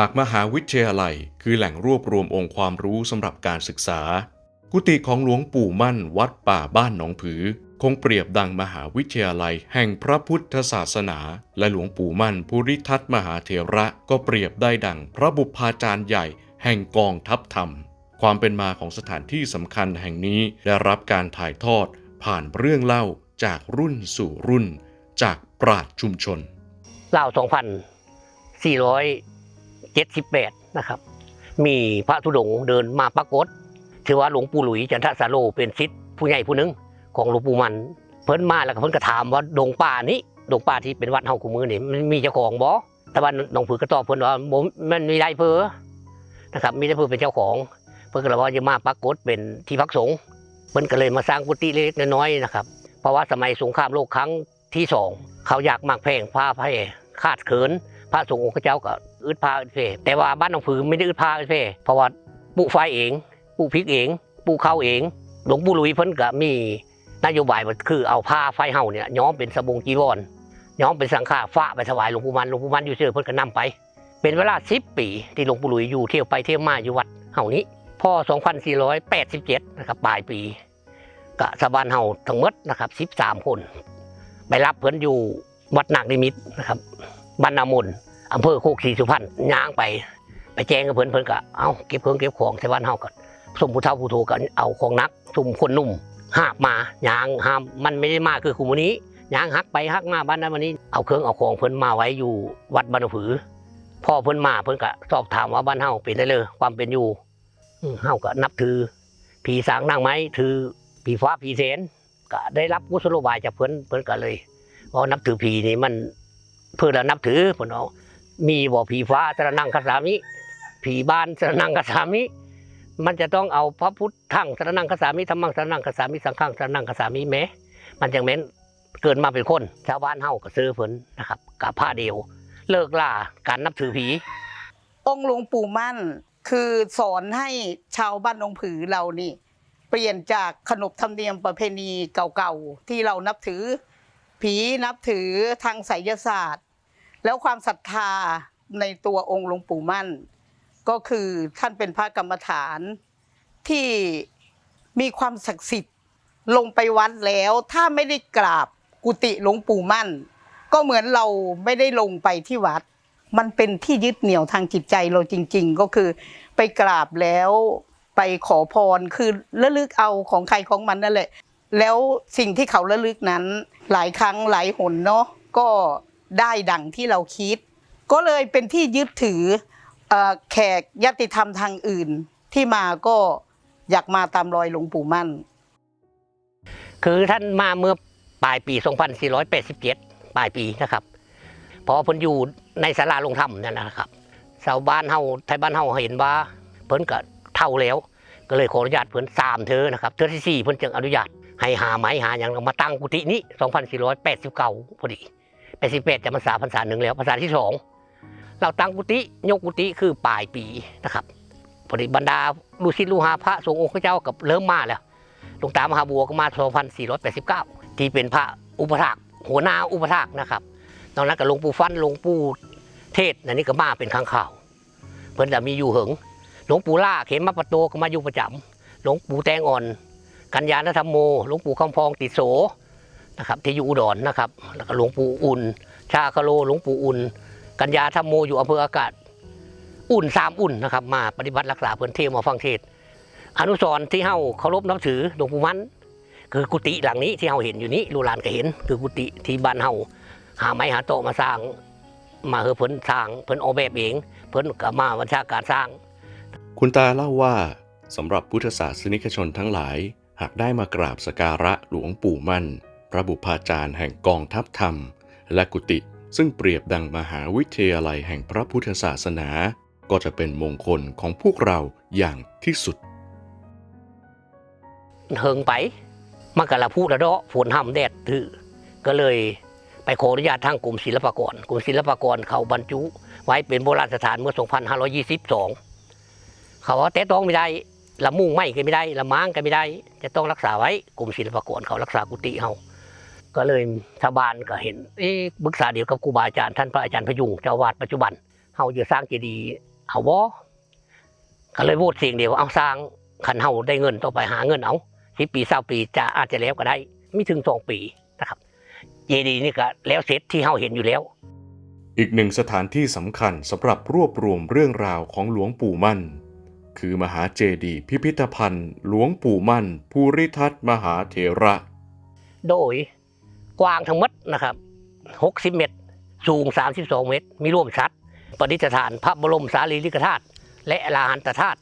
หากมหาวิทยาลัย คือแหล่งรวบรวมองค์ความรู้สำหรับการศึกษา กุฏิของหลวงปู่มั่นวัดป่าบ้านหนองผือ คงเปรียบดังมหาวิทยาลัย แห่งพระพุทธศาสนา และหลวงปู่มั่นภูริทัตมหาเถระก็เปรียบได้ดังพระบุพาจารย์ใหญ่ แห่งกองทัพธรรม ความเป็นมาของสถานที่สำคัญแห่งนี้ได้รับการถ่ายทอด ผ่านเรื่องเล่าจากรุ่นสู่รุ่น จากปราชญ์ชุมชนเล่า 78นะครับ มีพระธุดงค์เดินมาปรากฏถือว่าหลวงปู่หลุยจันทสาโลเป็นศิษย์ผู้ใหญ่ผู้หนึงของหลวงปู่มัน เพิ่นมาแล้วก็เพิ่นก็ถามว่าดงป่านี้ดงป่าที่เป็นวัดเฮากูมือนี่มันมีเจ้าของบ่แต่ว่าหลวงผือก็ตอบเพิ่นว่าบ่มันมีได้เพอนะครับมีได้เพอเป็นเจ้าของ เพิ่นก็เลยว่าจะมาปรากฏเป็นที่พักสงฆ์เพิ่นก็เลยมาสร้างกุฏิเล็กๆน้อยๆนะครับ เพราะว่าสมัยสงครามโลกครั้งที่สองเขาอยากมากแพงผ้าไผ่คาดเขินพระสงฆ์องค์เจ้าก็ อึดพาอึดเพแต่ว่าบ้านหนองผือไม่ได้อึดพาอึดเพเพราะว่าปลูกไฟเองปลูกพริกเองปลูกข้าวเอง หลวงปู่หลุยเพิ่นก็มีนโยบายว่าคือเอาผ้าไฟเฮาเนี่ยย้อมเป็นสบงจีวรย้อมเป็นสังฆาฟ้าไปถวายหลวงปู่มันหลวงปู่มันอยู่เชื่อเพิ่นก็นำไป เป็นเวลา10ปีที่หลวงปู่หลุยอยู่เที่ยวไปเที่ยวมาอยู่วัดเฮานี้พ่อ 2487 นะครับปลายปีก็สะบานเฮาทั้งหมดนะครับ 13 คน ไปรับเพิ่นอยู่วัดนาคนิมิตรนะครับบ้านนามน อำเภอโคกศรีสุพรรณย่างไป ไปแจ้งกับเพิ่อนเพิ่อนก็เอาเก็บเครื่องเก็บของใส่บ้านเฮาก่อนสมผู้เฒ่าผู้โทก็เอาของนักสุ่มคนหนุ่มหาบมาย่างหามมันไม่ได้มาคือคุมอนี้ย่างฮักไปฮักมาบ้านนั้นวันนี้เอาเครื่องเอาของเพิ่อนมาไว้อยู่วัดบ้านผือพ่อเพิ่นมาเพิ่นก็สอบถามว่าบ้านเฮาเป็นได้เลยความเป็นอยู่เฮาก็นับถือผีสางนางไม้ถือผีฟ้าผีเสนก็ได้รับกุศโลบายจากเพิ่นเพิ่นก็เลยว่านับถือผีนี่มันเพื่อเรานับถือเพิ่นเอา มีบ่ผีฟ้าสระนังคสามิ ผีบ้านสระนังคสามิ มันจะต้องเอาพระพุทธทั้งสระนังคสามิธรรมังสระนังคสามิสังฆังสระนังคสามิแม้ มันจังแม้นเกิดมาเป็นคน ชาวบ้านเฮาก็ซื้อเพิ่นนะครับกับผ้าเดียว เลิกล่าการนับถือผี องค์หลวงปู่มั่นคือสอนให้ชาวบ้านหนองผือเรานี่ เปลี่ยนจากขนบธรรมเนียมประเพณีเก่าๆที่เรานับถือผีนับถือทางไสยศาสตร์ แล้วความศรัทธาในตัวองค์หลวงปู่มั่น ก็คือท่านเป็นพระกรรมฐานที่มีความศักดิ์สิทธิ์ลงไปวัดแล้ว ถ้าไม่ได้กราบกุฏิหลวงปู่มั่น ก็เหมือนเราไม่ได้ลงไปที่วัด มันเป็นที่ยึดเหนี่ยวทางจิตใจเราจริง ๆ ก็คือไปกราบแล้วไปขอพรคือระลึกเอาของใครของมันนั่นแหละ แล้วสิ่งที่เขาระลึกนั้นหลายครั้งหลายหนเนาะก็ ได้ดังที่เราคิด ก็เลยเป็นที่ยึดถืออแขกญาติธรรมทางอื่นที่มาก็อยากมาตามรอยหลวงปู่มั่น คือท่านมาเมื่อปลายปี 2487 ปลายปีนะครับ พอเพิ่นอยู่ในศาลาลงธรรมนั่นนะครับชาวบ้านเฮาไทยบ้านเฮาเห็นว่า เพิ่นก็เท่าแล้ว ก็เลยขออนุญาตเพิ่นสามเธอนะครับเธอที่สี่เพิ่นจึงอนุญาตให้หาไม้หาอย่างมาตั้งกุฏินี้ 2489พอดี 88จะมาสาพรรษาหนึ่งแล้วพรรษาที่สองเราตั้งกุฏิยกกุฏิคือปลายปีนะครับพอดีบรรดาลูกศิษย์ลูกหาพระสงฆ์องค์เจ้ากับเริ่มมาแล้วหลวงตามหาบัวก็มา 2489 ที่เป็นพระอุปถากหัวหน้าอุปถากนะครับตอนนั้นก็หลวงปู่ฟันหลวงปู่เทศอันนี้ก็มาเป็นครั้งข่าว เพิ่นจะมีอยู่เหิงหลวงปู่ล่าเขมมาปะโตก็มาอยู่ประจำหลวงปู่แตงอ่อน กัญญาณธรรมโม หลวงปู่คำพองติโส นะครับที่อยู่อุดรนะครับ แล้วก็หลวงปู่อุ่น ชาคาโลหลวงปู่อุ่น กัญญาธรรมโมอยู่อำเภออากาศ อุ่นสามอุ่นนะครับ มาปฏิบัติรักษาเพื่อนเทวมาฟังเทศ อนุสรณ์ที่เฮาเคารพนับถือหลวงปู่มันคือกุฏิหลังนี้ที่เฮาเห็นอยู่นี้ลูลานก็เห็น คือกุฏิที่บ้านเฮาหาไม้หาโต๊ะมาสร้าง มาเฮอเพิ่นสร้างเพิ่นออกแบบเองเพิ่นก็มาวัญชาการสร้าง คุณตาเล่าว่าสำหรับพุทธศาสนิกชนทั้งหลาย หากได้มากราบสการะหลวงปู่มั่น ระบุพาจารย์แห่งกองทัพธรรม และกุฏิซึ่งเปรียบดังมหาวิทยาลัยแห่งพระพุทธศาสนา ก็จะเป็นมงคลของพวกเราอย่างที่สุดเฮิงไปมันก็ละพูดละเดาะฝนห้ำแดดถือก็เลยไปขออนุญาตทางกรมศิลปากรกรมศิลปากรเขาบรรจุ ไว้เป็นโบราณสถานเมื่อ 2522 เขาว่าแต่ต้องไม่ได้ละมุ่งไม่ก็ไม่ได้ละม้างก็ไม่ได้ จะต้องรักษาไว้กรมศิลปากรเขารักษากุฏิเขา ก็เลยชาวบ้านก็เห็นเอ๊ะปรึกษาเดียวกับครูบาอาจารย์ท่านพระอาจารย์พยุงเจ้าวาดปัจจุบันเขาจะสร้างเจดีย์เอาบ่ก็เลยโหวตเสียงเดียวเอาสร้างขันเฮาได้เงินต่อไปหาเงินเอาสิปีเศร้าปีจะอาจจะแล้วก็ได้ไม่ถึงสองปีนะครับ เจดีย์นี่ก็แล้วเสร็จที่เฮาเห็นอยู่แล้ว อีกหนึ่งสถานที่สำคัญสำหรับรวบรวมเรื่องราวของหลวงปู่มั่น คือมหาเจดีย์พิพิธภัณฑ์ หลวงปู่มั่นภูริทัตมหาเถระ โดย กว้างทั้งหมดนะครับ 60 เมตร สูง 32 เมตร มีร่วมชัดประดิษฐานพระบรมสารีริกธาตุและอรหันตธาตุ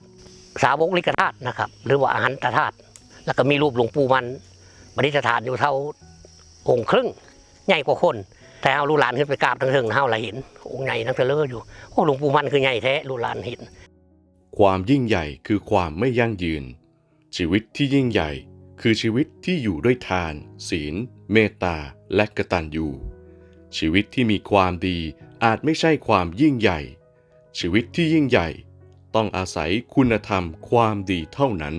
สาวกลิกธาตุนะครับ หรือว่าอรหันตธาตุแล้วก็มีรูปหลวงปู่มันประดิษฐานอยู่เท่าองค์ครึ่งใหญ่กว่าคนแต่เอาลูกหลานขึ้นไปกราบทั้งเทิงเท่าละเห็นองค์ใหญ่ทั้งเทเลอร์อยู่โอ้หลวงปู่มันคือใหญ่แท้ลูกหลานเห็น ความยิ่งใหญ่คือความไม่ยั่งยืน ชีวิตที่ยิ่งใหญ่คือชีวิตที่อยู่ด้วยทาน ศีล เมตตาและกตัญญูชีวิตที่มีความดีอาจไม่ใช่ความยิ่งใหญ่ ชีวิตที่ยิ่งใหญ่ ต้องอาศัยคุณธรรมความดีเท่านั้น